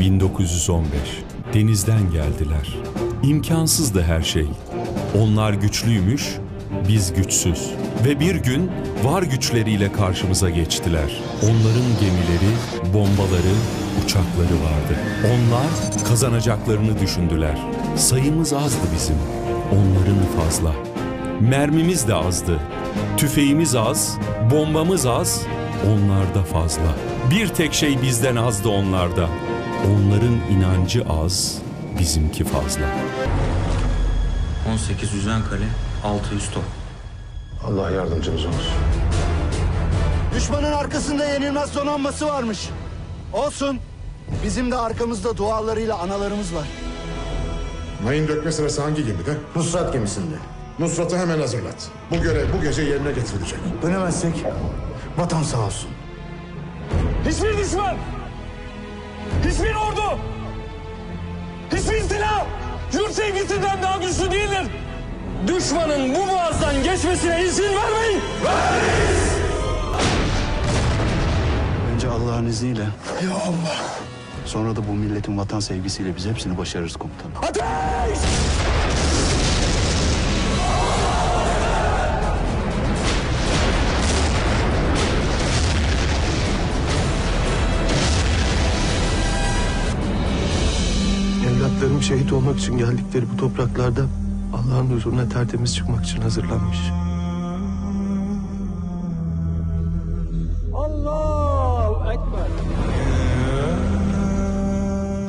1915. Denizden geldiler. İmkansızdı her şey. Onlar güçlüymüş, biz güçsüz. Ve bir gün var güçleriyle karşımıza geçtiler. Onların gemileri, bombaları, uçakları vardı. Onlar kazanacaklarını düşündüler. Sayımız azdı bizim, onların fazla. Mermimiz de azdı. Tüfeğimiz az, bombamız az, onlarda fazla. Bir tek şey bizden azdı onlarda. Onların inancı az, bizimki fazla. 18 yüzen kale, 600 top. Allah yardımcımız olsun. Düşmanın arkasında yenilmez donanması varmış. Olsun. Bizim de arkamızda dualarıyla analarımız var. Mayın dökme sırası hangi gemide? Nusrat gemisinde. Nusrat'ı hemen hazırlat. Bu görev bu gece yerine getirilecek. Dönemezsek vatan sağ olsun. Hiçbir düşman, hiçbir ordu, hiçbir silah yurt sevgisinden daha güçlü değildir. Düşmanın bu boğazdan geçmesine izin vermeyin. Önce Allah'ın izniyle. Ya Allah. Sonra da bu milletin vatan sevgisiyle biz hepsini başarırız komutanım. Ateş! Evlatlarım şehit olmak için geldikleri bu topraklarda Allah'ın huzuruna tertemiz çıkmak için hazırlanmış. Allahu Ekber.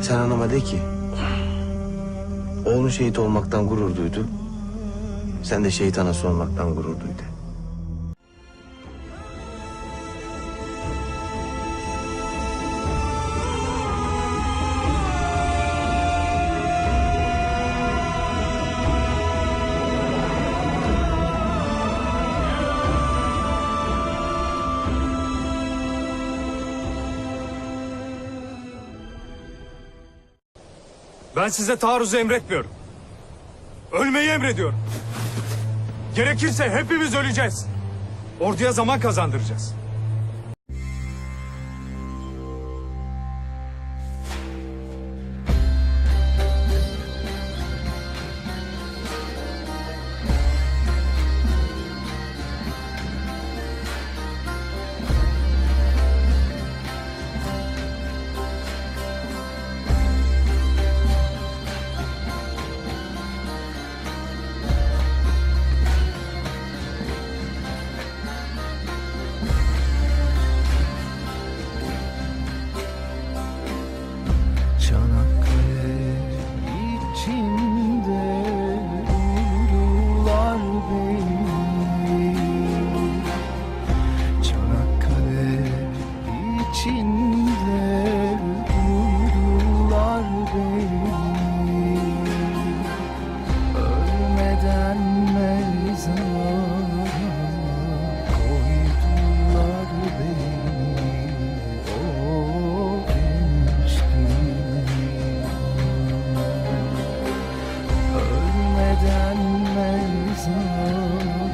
Sen anama de ki... ...oğlun şehit olmaktan gurur duydu. Sen de şehit anası olmaktan gurur duy Ben size taarruzu emretmiyorum. Ölmeyi emrediyorum. Gerekirse hepimiz öleceğiz. Orduya zaman kazandıracağız. Ölmeden mezara